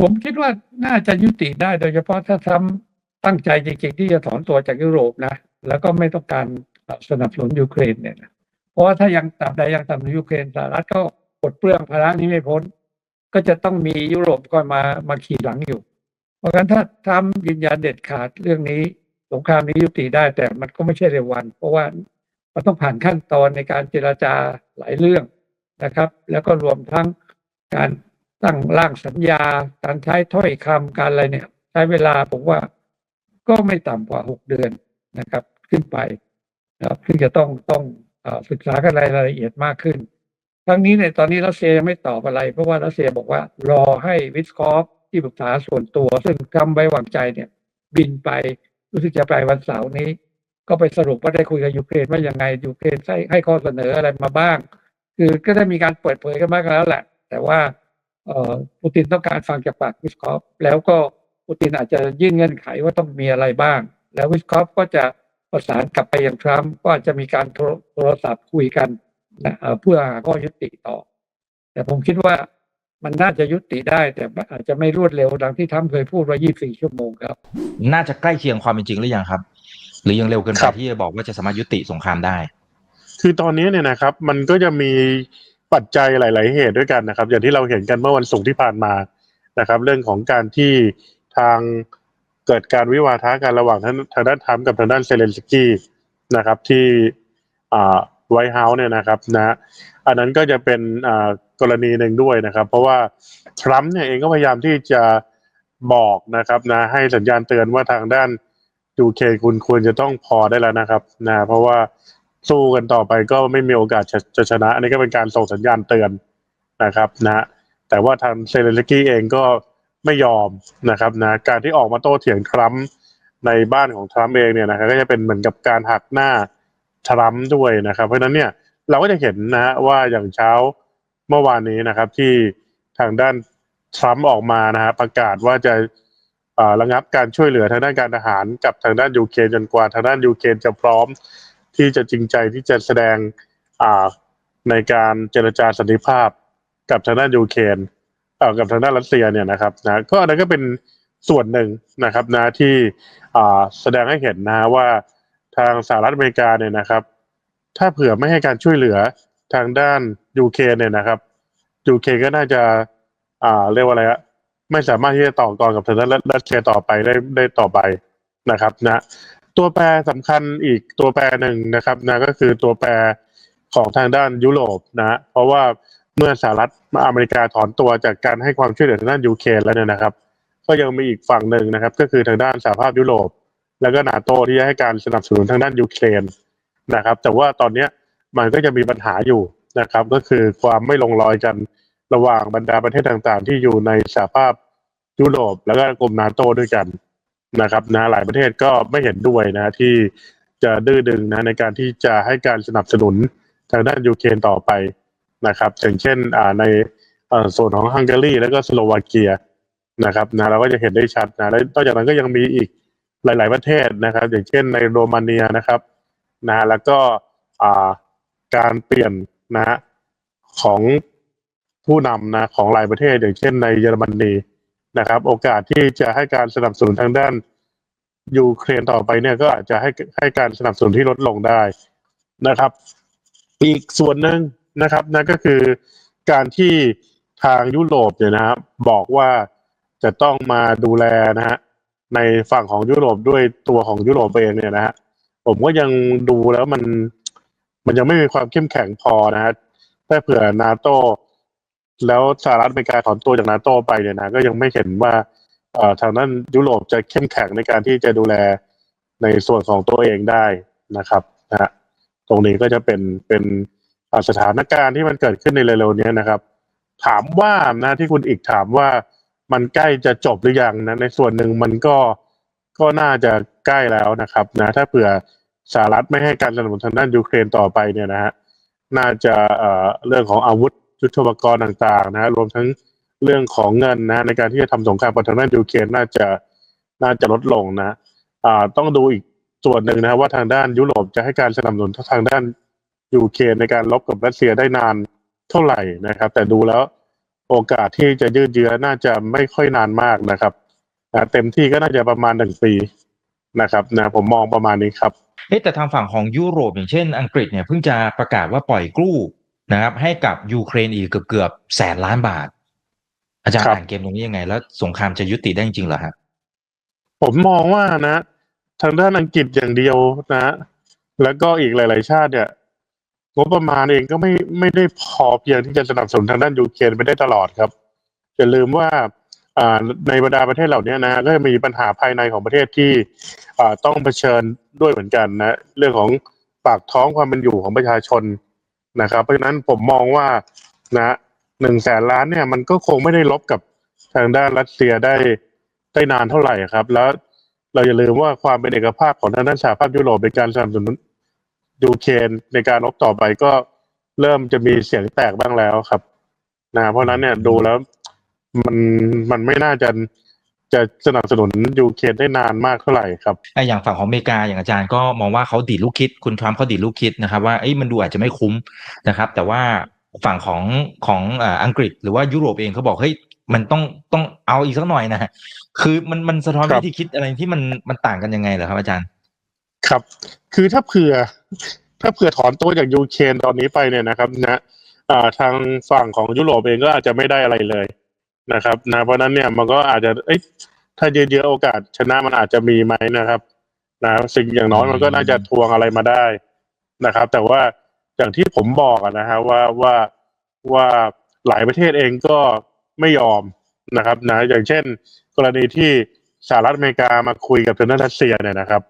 ผมคิดว่าน่าจะยุติได้โดยเฉพาะถ้าทำตั้งใจจริงๆที่จะถอนตัวจากยุโรปนะ แล้วก็ไม่ต้องการสนับสนุนยูเครนเนี่ยนะเพราะว่าถ้ายังตราบใดยังสนับสนุนยูเครนสหรัฐก็ปลดเปลื้องภาระนี้ไม่พ้น ก็จะต้องมียุโรปก็มามาขี่หลังอยู่ เพราะฉะนั้นถ้าทำยืนยันเด็ดขาดเรื่องนี้สงครามนี้ยุติได้แต่มันก็ไม่ใช่เร็ววัน เพราะว่ามันต้องผ่านขั้นตอนในการเจราจาหลายเรื่องนะครับ แล้วก็รวมทั้งการ ตั้งร่างสัญญา การใช้ถ้อยคำการอะไรเนี่ย ใช้เวลาผมว่าก็ไม่ต่ำกว่าหกเดือนนะครับ ขึ้นไปนะครับซึ่งจะต้องต้องศึกษากันรายละเอียดมากขึ้น ทั้งนี้เนี่ยตอนนี้รัสเซียยังไม่ตอบอะไร เพราะว่ารัสเซียบอกว่ารอให้วิสคอฟที่ปรึกษาส่วนตัว ซึ่งทำไว้วางใจเนี่ย บินไปรู้สึกจะไปวันเสาร์นี้ ก็ไปสรุปว่าได้คุยกับยูเครนว่ายังไงยูเครนให้ให้ข้อเสนออะไรมาบ้าง คือก็ได้มีการเปิดเผยกันมากแล้วแหละ แต่ว่า ปูตินต้องการฟังจากปากวิสคอฟแล้วก็ปูตินอาจจะยื่นเงื่อนไขว่าต้องมีอะไรบ้าง แล้ววิสคอฟก็จะประสานกลับไปยังทรัมป์ก็อาจจะมีการโทรโทรศัพท์คุยกันนะเอ่อเพื่อหาข้อยุติต่อ แต่ผมคิดว่ามันน่าจะยุติได้ แต่อาจจะไม่รวดเร็วดังที่ทรัมป์เคยพูดว่า 24 ชั่วโมงครับ น่าจะใกล้เคียงความเป็นจริงหรือยังครับ หรือยังเร็วเกินคไปรับที่จะบอกว่าจะสามารถยุติสงครามได้ คือตอนนี้เนี่ยนะครับ มันก็จะมี ปัจจัยหลาย ๆ เหตุด้วยกันนะครับ อย่างที่เราเห็นกันเมื่อวันศุกร์ที่ผ่านมานะครับ เรื่องของการที่ทางเกิดการวิวาทะกันระหว่างทางด้านทรัมป์กับทางด้านเซเลนสกี้นะครับ ที่อ่าไวท์เฮาส์เนี่ยนะครับนะอันนั้นก็จะเป็นอ่ากรณีหนึ่งด้วยนะครับ เพราะว่าทรัมป์เนี่ยเองก็พยายามที่จะบอกนะครับนะให้สัญญาณเตือนว่าทางด้านยูเคคุณควรจะต้องพอได้แล้วนะครับนะเพราะว่า สู้กันต่อไปก็ไม่มีโอกาสจะจะชนะ อันนี้ก็เป็นการส่งสัญญาณเตือนนะครับนะแต่ว่าทางเซเลนสกี้เองก็ไม่ยอมนะครับนะการที่ออกมาโต้เถียงทรัมป์ในบ้านของทรัมป์เองเนี่ยนะครับก็จะเป็นเหมือนกับการหักหน้าทรัมป์ด้วยนะครับ เพราะฉะนั้นเนี่ยเราก็จะเห็นนะฮะว่าอย่างเช้าเมื่อวานนี้นะครับ ที่ทางด้านทรัมป์ออกมานะฮะประกาศว่าจะระงับการช่วยเหลือทางด้านการทหารกับทางด้านยูเครนจนกว่าทางด้านยูเครนจะพร้อม ที่จะจริงใจที่จะแสดงอ่าในการเจรจาสันติภาพกับทางด้านยูเครนเอ่อกับทางด้านรัสเซียเนี่ยนะครับนะก็อันนั้นก็เป็นส่วนหนึ่งนะครับนะที่อ่าแสดงให้เห็นนะว่าทางสหรัฐอเมริกาเนี่ยนะครับ ถ้าเผื่อไม่ให้การช่วยเหลือทางด้านยูเครนเนี่ยนะครับยูเครนก็น่าจะอ่าเรียกว่าอะไรอะไม่สามารถที่จะต่อกรกับทางด้านรัสเซียต่อไปได้ได้ต่อไปนะครับนะ ตัวแปรสำคัญอีกตัวแปรหนึ่งนะครับนะก็คือตัวแปรของทางด้านยุโรปนะเพราะว่าเมื่อสหรัฐอเมริกาถอนตัวจากการให้ความช่วยเหลือทางด้านยูเครนแล้วเนี่ยนะครับ ก็ยังมีอีกฝั่งหนึ่งนะครับ ก็คือทางด้านสหภาพยุโรป แล้วก็นาโตที่จะให้การสนับสนุนทางด้านยูเครนนะครับ แต่ว่าตอนเนี้มันก็จะมีปัญหาอยู่นะครับ ก็คือความไม่ลงรอยกันระหว่างบรรดาประเทศต่างๆ ที่อยู่ในสหภาพยุโรป แล้วก็กลุ่มนาโตด้วยกัน นะครับนะหลายประเทศก็ไม่เห็นด้วยนะที่จะดื้อดึงนะในการที่จะให้การสนับสนุนทางด้านยูเครนต่อไปนะครับอย่างเช่นอ่าในส่วนของฮังการีแล้วก็สโลวาเกียนะครับนะเราก็จะเห็นได้ชัดนะแล้วนอกจากนั้นก็ยังมีอีกหลาย ๆ ประเทศนะครับ อย่างเช่นในโรมาเนียนะครับนะแล้วก็อ่าการเปลี่ยนนะของผู้นำนะของหลายประเทศ อย่างเช่นในเยอรมนี นะครับ โอกาสที่จะให้การสนับสนุนทางด้านยูเครนต่อไปเนี่ยก็อาจจะให้ให้การสนับสนุนที่ลดลงได้นะครับ อีกส่วนหนึ่งนะครับนั่นก็คือการที่ทางยุโรปเนี่ยนะครับ บอกว่าจะต้องมาดูแลนะฮะในฝั่งของยุโรปด้วยตัวของยุโรปเองเนี่ยนะฮะผมก็ยังดูแล้วมันมันยังไม่มีความเข้มแข็งพอนะฮะถ้าเผื่อนาโต แล้วสหรัฐอเมริกาถอนตัวจากนาโตไปเนี่ยนะก็ยังไม่เห็นว่าทางด้านยุโรปจะเข้มแข็งในการที่จะดูแลในส่วนของตัวเองได้นะครับนะฮะตรงนี้ก็จะเป็นเป็นสถานการณ์ที่มันเกิดขึ้นในเร็วๆนี้นะครับ ถามว่านะที่คุณอีกถามว่ามันใกล้จะจบหรือยังนะในส่วนหนึ่งมันก็ก็น่าจะใกล้แล้วนะครับนะถ้าเผื่อสหรัฐไม่ให้การสนับสนุนทางด้านยูเครนต่อไปเนี่ยนะฮะน่าจะเอ่อเรื่องของอาวุธ ยุทโธปกรณ์ต่างๆนะฮะรวมทั้งเรื่องของเงินนะในการที่จะทำสงครามกับทางด้านยูเครนน่าจะน่าจะลดลงนะอ่าต้องดูอีกส่วนหนึ่งนะว่าทางด้านยุโรปจะให้การสนับสนุนทางด้านยูเครนในการลบกับรัสเซียได้นานเท่าไหร่นะครับ แต่ดูแล้วโอกาสที่จะยืดเยื้อน่าจะไม่ค่อยนานมากนะครับนะเต็มที่ก็น่าจะประมาณหนึ่งปีนะครับนะผมมองประมาณนี้ครับเอ๊แต่ทางฝั่งของยุโรปอย่างเช่นอังกฤษเนี่ยเพิ่งจะประกาศว่าปล่อยกู้ นะครับ ให้กับยูเครนอีกเกือบเกือบๆแสนล้านบาท อาจารย์ครับอ่านเกมตรงนี้ยังไง แล้วสงครามจะยุติได้จริงๆเหรอฮะผมมองว่านะ ทางด้านอังกฤษอย่างเดียวนะ แล้วก็อีกหลาย ๆ ชาติเนี่ยงบประมาณเองก็ไม่ไม่ได้พอเพียงที่จะสนับสนุนทางด้านยูเครนไปได้ตลอดครับอย่าลืมว่าอ่าในบรรดาประเทศเหล่านี้นะก็จะมีปัญหาภายในของประเทศที่อ่าต้องเผชิญด้วยเหมือนกันนะ เรื่องของปากท้องความเป็นอยู่ของประชาชน นะครับ เพราะฉะนั้นผมมองว่านะหนึ่งแสนล้านเนี่ยมันก็คงไม่ได้ลบกับทางด้านรัสเซียได้ได้นานเท่าไหร่ครับ แล้วเราอย่าลืมว่าความเป็นเอกภาพของทางด้านสหภาพยุโรปในการสนับสนุนยูเครนในการรบต่อไปก็เริ่มจะมีเสียงแตกบ้างแล้วครับนะเพราะนั้นเนี่ยดูแล้วมันมันไม่น่าจะ จะสนับสนุนยูเครนได้นานมากเท่าไหร่ครับไอ้อย่างฝั่งของอเมริกาอย่างอาจารย์ก็มองว่าเขาดีดลูกคิด คุณทรัมป์เขาดีดลูกคิดนะครับว่าเอ้ยมันดูอาจจะไม่คุ้มนะครับ แต่ว่าฝั่งของของเอ่ออังกฤษหรือว่ายุโรปเองเขาบอกเฮ้ยมันต้องต้องเอาอีกสักหน่อยนะคือมันมันสะท้อนครับวิธีคิดอะไรที่มันมันต่างกันยังไงเหรอครับอาจารย์ ครับ คือถ้าเผื่อ ถ้าเผื่อถอนตัวจากยูเครนตอนนี้ไปเนี่ยนะครับนะอ่าทางฝั่งของยุโรปเองก็อาจจะไม่ได้อะไรเลย นะครับนะเพราะฉะนั้นเนี่ยมันก็อาจจะเอ้ยถ้าเยอะๆโอกาสชนะมันอาจจะมีไหมนะครับนะสิ่งอย่างน้อยมันก็น่าจะทวงอะไรมาได้นะครับ แต่ว่าอย่างที่ผมบอกอะนะฮะว่าว่าว่าหลายประเทศเองก็ไม่ยอมนะครับนะอย่างเช่น กรณีที่สหรัฐอเมริกามาคุยกับทางด้านรัสเซียเนี่ยนะครับ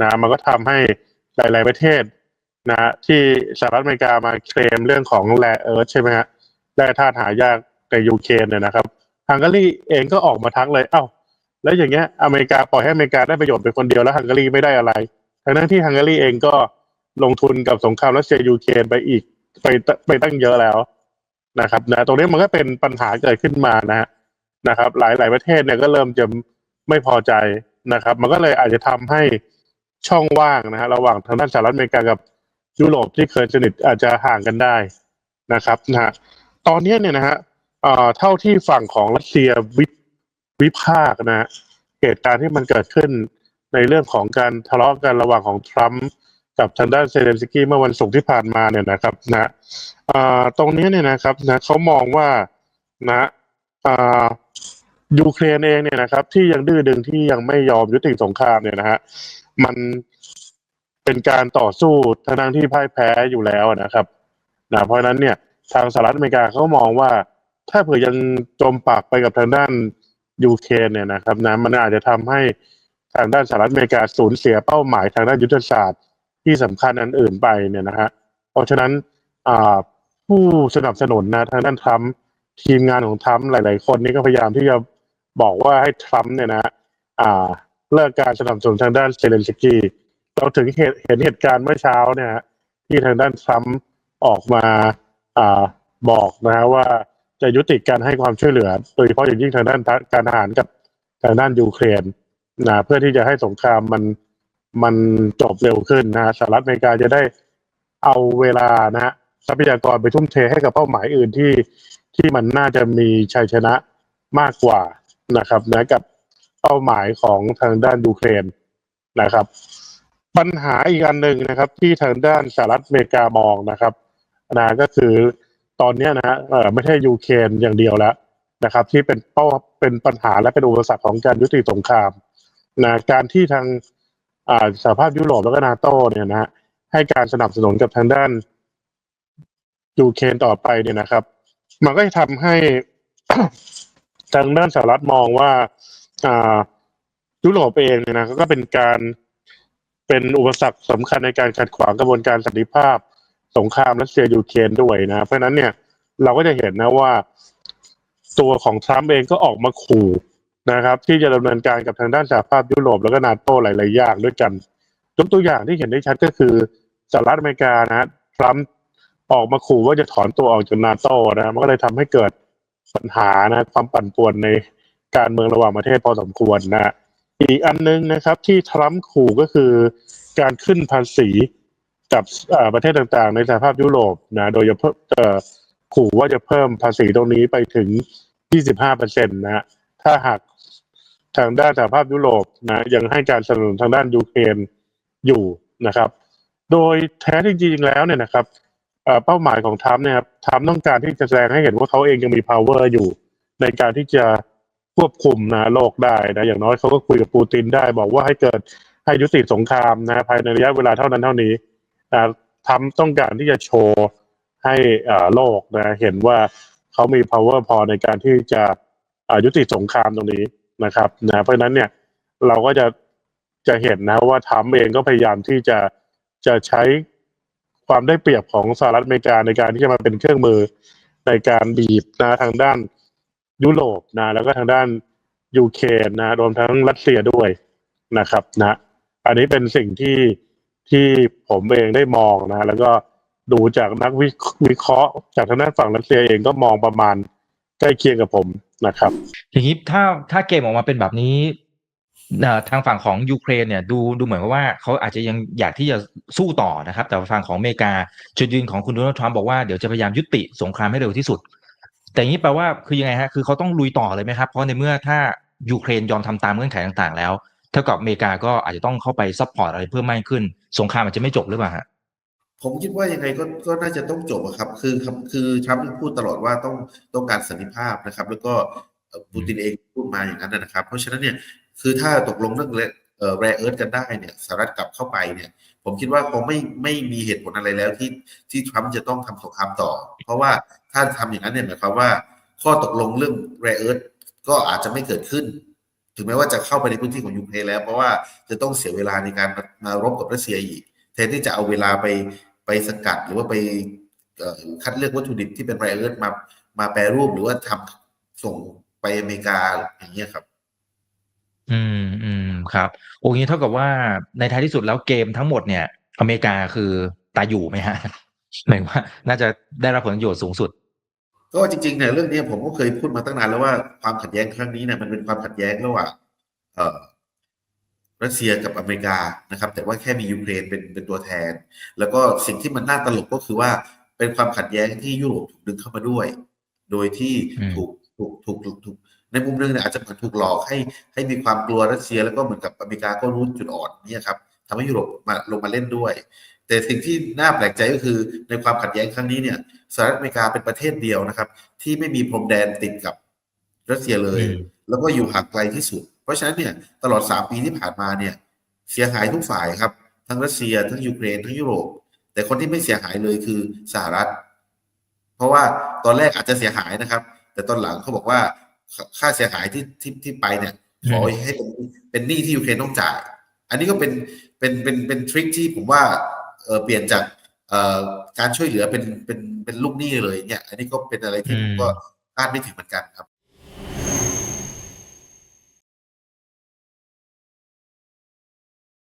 นะมันก็ทำให้หลาย ๆประเทศนะที่สหรัฐอเมริกามาเคลมเรื่องของแร่เอิร์ธใช่ไหมฮะแร่ธาตุหายากในยูเครนเนี่ยนะครับ ฮังการีเองก็ออกมาทักเลย เอ้า แล้วอย่างเงี้ยอเมริกาปล่อยให้อเมริกาได้ประโยชน์เป็นคนเดียวแล้วฮังการีไม่ได้อะไรทั้งนั้นที่ฮังการีเองก็ลงทุนกับสงครามรัสเซียยูเครนไปอีกไปไปตั้งเยอะแล้วนะครับนะตรงนี้มันก็เป็นปัญหาเกิดขึ้นมานะฮะนะครับ หลายหลายประเทศเนี่ยก็เริ่มจะไม่พอใจนะครับ มันก็เลยอาจจะทำให้ช่องว่างนะฮะระหว่างทางด้านสหรัฐอเมริกากับยุโรปที่เคยสนิทอาจจะห่างกันได้นะครับนะฮะตอนนี้เนี่ยนะฮะ เอ่อเท่าที่ฝั่งของรัสเซียวิวิพากษ์นะฮะเหตุการณ์ที่มันเกิดขึ้นในเรื่องของการทะเลาะกันระหว่างของทรัมป์กับทางด้านเซเลนสกี้เมื่อวันศุกร์ที่ผ่านมาเนี่ยนะครับนะเอ่อตรงนี้เนี่ยนะครับนะเขามองว่านะเอ่อยูเครนเองเนี่ยนะครับ ที่ยังดื้อดึงที่ยังไม่ยอมยุติสงครามเนี่ยนะฮะมันเป็นการต่อสู้ทางด้านที่พ่ายแพ้อยู่แล้วนะครับนะเพราะฉะนั้นเนี่ยทางสหรัฐอเมริกาเขามองว่า ถ้าเผื่อยังจมปากไปกับทางด้านยูเครนเนี่ยนะครับนะมันอาจจะทำให้ทางด้านสหรัฐอเมริกาสูญเสียเป้าหมายทางด้านยุทธศาสตร์ที่สำคัญอันอื่นไปเนี่ยนะฮะเพราะฉะนั้นผู้สนับสนุนนะทางด้านทรัมป์ทีมงานของทรัมป์หลาย ๆ คนนี่ก็พยายามที่จะบอกว่าให้ทรัมป์เนี่ยนะอ่าเลิกการสนับสนุนทางด้านเซเลนสกี้เราถึงเห็นเหตุการณ์เมื่อเช้าเนี่ยที่ทางด้านทรัมป์ออกมาอ่าบอกนะฮะว่า จะยุติการให้ความช่วยเหลือ โดยเฉพาะอย่างยิ่งทางด้านการทหารกับทางด้านยูเครนนะเพื่อที่จะให้สงครามมันมันจบเร็วขึ้นนะสหรัฐอเมริกาจะได้เอาเวลานะฮะทรัพยากรไปทุ่มเทให้กับเป้าหมายอื่นที่ที่มันน่าจะมีชัยชนะมากกว่านะครับนะกับเป้าหมายของทางด้านยูเครนนะครับ ปัญหาอีกอันหนึ่งนะครับ ที่ทางด้านสหรัฐอเมริกามองนะครับนะก็คือ ตอนนี้นะฮะไม่ใช่ยูเครนอย่างเดียวแล้วนะครับ ที่เป็นเป้าเป็นปัญหาและเป็นอุปสรรคของการยุติสงครามนะการที่ทางอ่าสหภาพยุโรปแล้วก็นาโตเนี่ยนะฮะให้การสนับสนุนกับทางด้านยูเครนต่อไปเนี่ยนะครับ มันก็จะทำให้ทางด้านสหรัฐมองว่าอ่ายุโรปเองเนี่ยนะก็เป็นการเป็นอุปสรรคสำคัญในการขัดขวางกระบวนการสันติภาพ สงครามรัสเซียยูเครนด้วยนะเพราะฉะนั้นเนี่ยเราก็จะเห็นนะว่า ตัวของทรัมป์เองก็ออกมาขู่นะครับ ที่จะดำเนินการกับทางด้านสหภาพยุโรปแล้วก็นาโต้หลาย ๆ อย่างด้วยกันยกตัวอย่างที่เห็นได้ชัดก็คือสหรัฐอเมริกานะทรัมป์ออกมาขู่ว่าจะถอนตัวออกจากนาโต้นะมันก็เลยทำให้เกิดปัญหานะความปั่นป่วนในการเมืองระหว่างประเทศพอสมควรนะอีกอันนึงนะครับที่ทรัมป์ขู่ก็คือการขึ้นภาษี กับประเทศต่างๆ ในสหภาพยุโรปนะโดยเพาะเอ่อขู่ว่าจะเพิ่มภาษีตรงนี้ไปถึง 25เปอร์เซ็นตนะถ้าหากทางด้านสหภาพยุโรปนะยังให้การสนับสนุนทางด้านยูเครนอยู่นะครับ โดยแท้จริงๆแล้วเนี่ยนะครับเป้าหมายของทรัมป์เนี่ยครับทรัมป์ต้องการที่จะแสดงให้เห็นว่าเขาเองยังมี power อยู่ในการที่จะควบคุมนะโลกได้นะอย่างน้อยเขาก็คุยกับปูตินได้ บอกว่าให้เกิดให้ยุติสงครามนะภายในระยะเวลาเท่านั้นเท่านี้ ทำต้องการที่จะโชว์ให้โลกนะเห็นว่าเขามี power พอในการที่จะยุติสงครามตรงนี้นะครับนะเพราะฉะนั้นเนี่ยเราก็จะจะเห็นนะว่าทรัมเองก็พยายามที่จะจะใช้ความได้เปรียบของสหรัฐอเมริกาในการที่จะมาเป็นเครื่องมือในการบีบนะทางด้านยุโรปนะแล้วก็ทางด้านยูเครนนะรวมทั้งรัสเซียด้วยนะครับนะอันนี้เป็นสิ่งที่ ที่ผมเองได้มองนะ แล้วก็ดูจากนักวิวเคราะห์ จากทางด้านฝั่งรัสเซียเองก็มองประมาณใกล้เคียงกับผมนะครับอย่างนี้ถ้าถ้าเกมออกมาเป็นแบบนี้ทางฝั่งของยูเครนเนี่ยดูดูเหมือนว่าเขาอาจจะยังอยากที่จะสู้ต่อนะครับ แต่ฝั่งของอเมริกาจุดยืนของคุณโดนัลด์ทรัมป์บอกว่าเดี๋ยวจะพยายามยุติสงครามให้เร็วที่สุด แต่นี้แปลว่าคือยังไงฮะคือเขาต้องลุยต่อเลยไหมครับ เพราะในเมื่อถ้ายูเครนยอมทำตามเงื่อนไขต่างๆ แล้ว ท่ากับอเมริกาก็อาจจะต้องเข้าไปซัพพอร์ตอะไรเพิ่มมากขึ้น สงครามอาจจะไม่จบหรือเปล่าฮะผมคิดว่ายังไงก็ก็น่าจะต้องจบอะครับ คือครับคือทรัมป์พูดตลอดว่าต้องต้องการสันติภาพนะครับ แล้วก็เอ่อปูตินเองพูดมาอย่างนั้นนะครับ เพราะฉะนั้นเนี่ยคือถ้าตกลงเรื่องเอ่อแรเอิร์ธกันได้เนี่ยสหรัฐกลับเข้าไปเนี่ย ผมคิดว่าคงไม่ไม่มีเหตุผลอะไรแล้วที่ที่ทรัมป์จะต้องทำสงครามต่อ เพราะว่าถ้าทำอย่างนั้นเนี่ยหมายความว่า ข้อตกลงเรื่องแรเอิร์ธก็อาจจะไม่เกิดขึ้น ถึงแม้ว่าจะเข้าไปในพื้นที่ของยูเครนแล้ว เพราะว่าจะต้องเสียเวลาในการมารบกับรัสเซียอีกแทนที่จะเอาเวลาไปไปสกัดหรือว่าไปคัดเลือกวัตถุดิบที่เป็นแรเอิร์ธมามาแปรรูปหรือว่าทำส่งไปอเมริกาอย่างเงี้ยครับ อืมอืมครับโอ้งี้เท่ากับว่าในท้ายที่สุดแล้วเกมทั้งหมดเนี่ย อเมริกาคือตาอยู่ไหมฮะหมายว่าน่าจะได้รับผลประโยชน์สูงสุด ก็จริงๆเนี่ยเรื่องนี้ผมก็เคยพูดมาตั้งนานแล้วว่าความขัดแย้งครั้งนี้เนี่ยมันเป็นความขัดแย้งระหว่างเอ่อรัสเซียกับอเมริกานะครับ แต่ว่าแค่มียูเครนเป็นเป็นตัวแทน แล้วก็สิ่งที่มันน่าตลกก็คือว่าเป็นความขัดแย้งที่ยุโรปถูกดึงเข้ามาด้วย โดยที่อืมถูกถูกถูกถูกถูกในมุมหนึงเนี่ยอาจจะเหมือนถูกหลอกให้ให้มีความกลัวรัสเซีย แล้วก็เหมือนกับอเมริกาก็รู้จุดอ่อนเนี่ยครับทำให้ยุโรปมาลงมาเล่นด้วย แต่สิ่งที่น่าแปลกใจก็คือในความขัดแย้งครั้งนี้เนี่ยสหรัฐอเมริกาเป็นประเทศเดียวนะครับ ที่ไม่มีพรมแดนติดกับรัสเซียเลยอืมแล้วก็อยู่ห่างไกลที่สุด เพราะฉะนั้นเนี่ยตลอดสามปีที่ผ่านมาเนี่ยเสียหายทุกฝ่ายครับ ทั้งรัสเซีย ทั้งยูเครนทั้งยุโรป แต่คนที่ไม่เสียหายเลยคือสหรัฐ เพราะว่าตอนแรกอาจจะเสียหายนะครับ แต่ตอนหลังเขาบอกว่าค่าค่าเสียหายที่ที่ที่ไปเนี่ยขอให้เป็นเป็นหนี้ที่ยูเครนต้องจ่าย อันนี้ก็เป็นเป็นเป็นเป็นทริคที่ผมว่า เออเปลี่ยนจากเอ่อการช่วยเหลือเป็นเป็นเป็นลูกหนี้เลยเนี่ย อันนี้ก็เป็นอะไรที่ผมก็คาดไม่ถึงเหมือนกันครับ